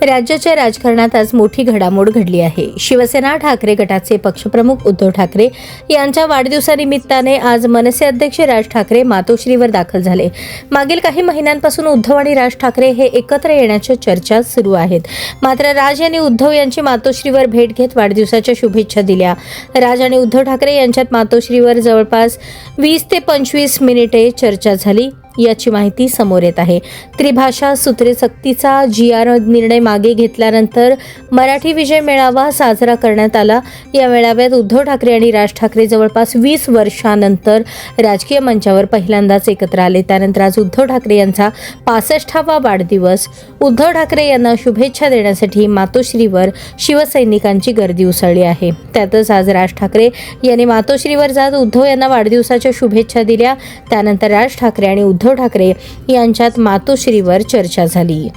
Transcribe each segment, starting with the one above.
राज्याच्या राजकारणात आज मोठी घडामोड घडली आहे. शिवसेना ठाकरे गटाचे पक्षप्रमुख उद्धव ठाकरे यांच्या वाढदिवसानिमित्ताने आज मनसे अध्यक्ष राज ठाकरे मातोश्रीवर दाखल झाले. मागील काही महिन्यांपासून उद्धव आणि राज ठाकरे हे एकत्र येण्याच्या चर्चा सुरू आहेत. मात्र राज यांनी उद्धव यांची मातोश्रीवर भेट घेत वाढदिवसाच्या शुभेच्छा दिल्या. राज आणि उद्धव ठाकरे यांच्यात मातोश्रीवर जवळपास वीस ते पंचवीस मिनिटे चर्चा झाली. याची माहिती समोर येत आहे. त्रिभाषा सूत्रे सक्तीचा जी आर निर्णय मागे घेतल्यानंतर मराठी विजय मेळावा साजरा करण्यात आला. या मेळाव्यात उद्धव ठाकरे आणि राज ठाकरे जवळपास वीस वर्षानंतर राजकीय मंचावर पहिल्यांदाच एकत्र आले. त्यानंतर आज उद्धव ठाकरे यांचा पासष्टावा वाढदिवस. उद्धव ठाकरे यांना शुभेच्छा देण्यासाठी मातोश्रीवर शिवसैनिकांची गर्दी उसळली आहे. त्यातच आज राज ठाकरे यांनी मातोश्रीवर जात उद्धव यांना वाढदिवसाच्या शुभेच्छा दिल्या. त्यानंतर राज ठाकरे आणि उद्धव उद्धव ठाकरे यांच्यात मातोश्रीवर चर्चा झाली.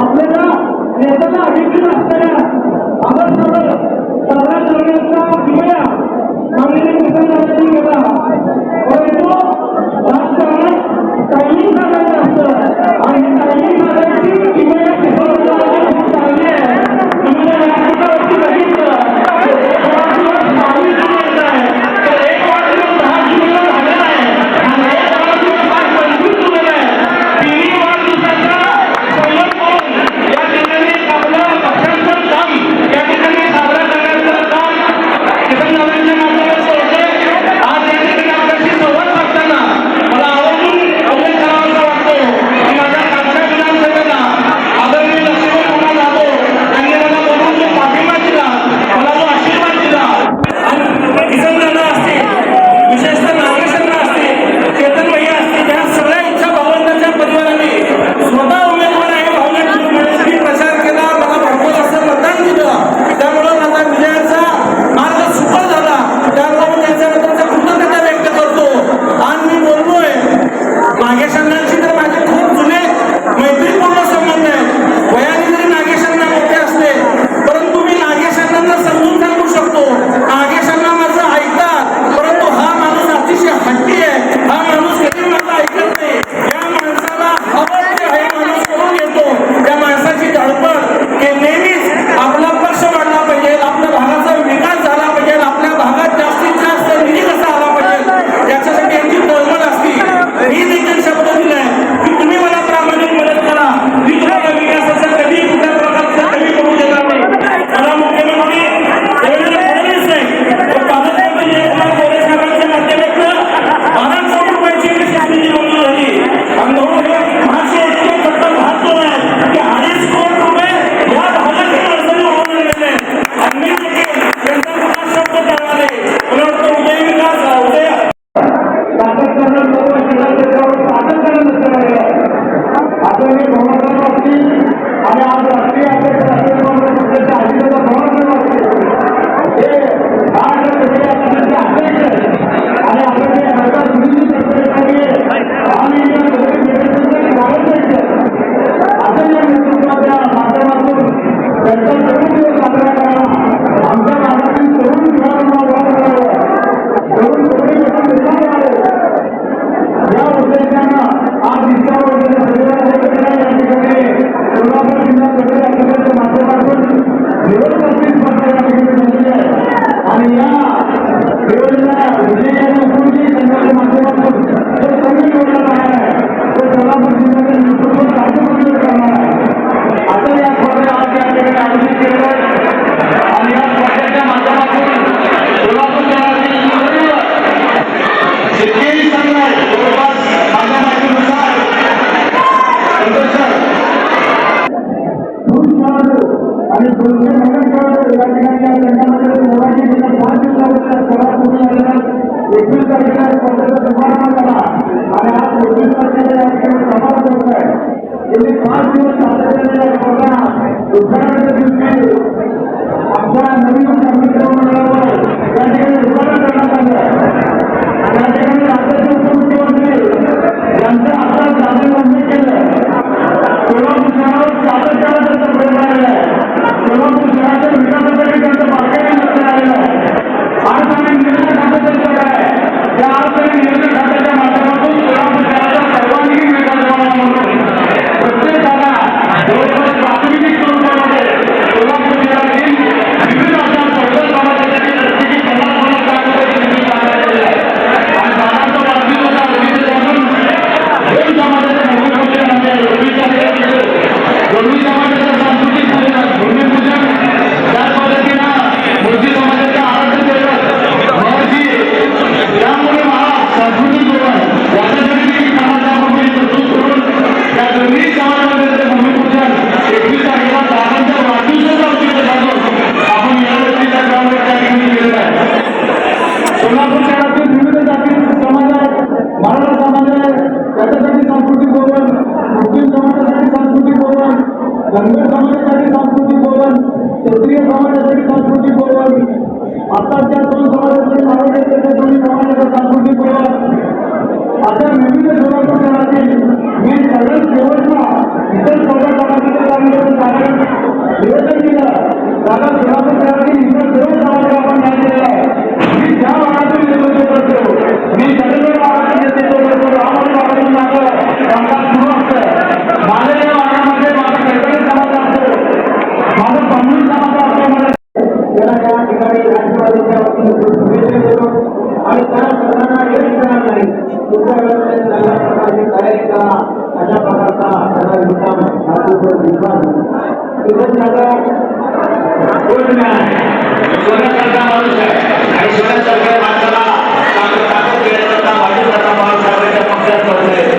आपल्याला सांस्कृतिक भवन क्षेत्रीय समाजासाठी सांस्कृतिक भवन. आताच्या दोन समाजासाठी महाराष्ट्राच्या दोन्ही समाजाचा सांस्कृतिक भवन. अशा विविध स्वरूपात मी सगळ्यात शेवटला इतर सगळ्या सोन्यासारखा माणूस आहे आणि सोन्यासारख्या माणसाला ताकद केल्याचा बाजूसारखा माणूस आपल्याच्या पक्षात पडतोय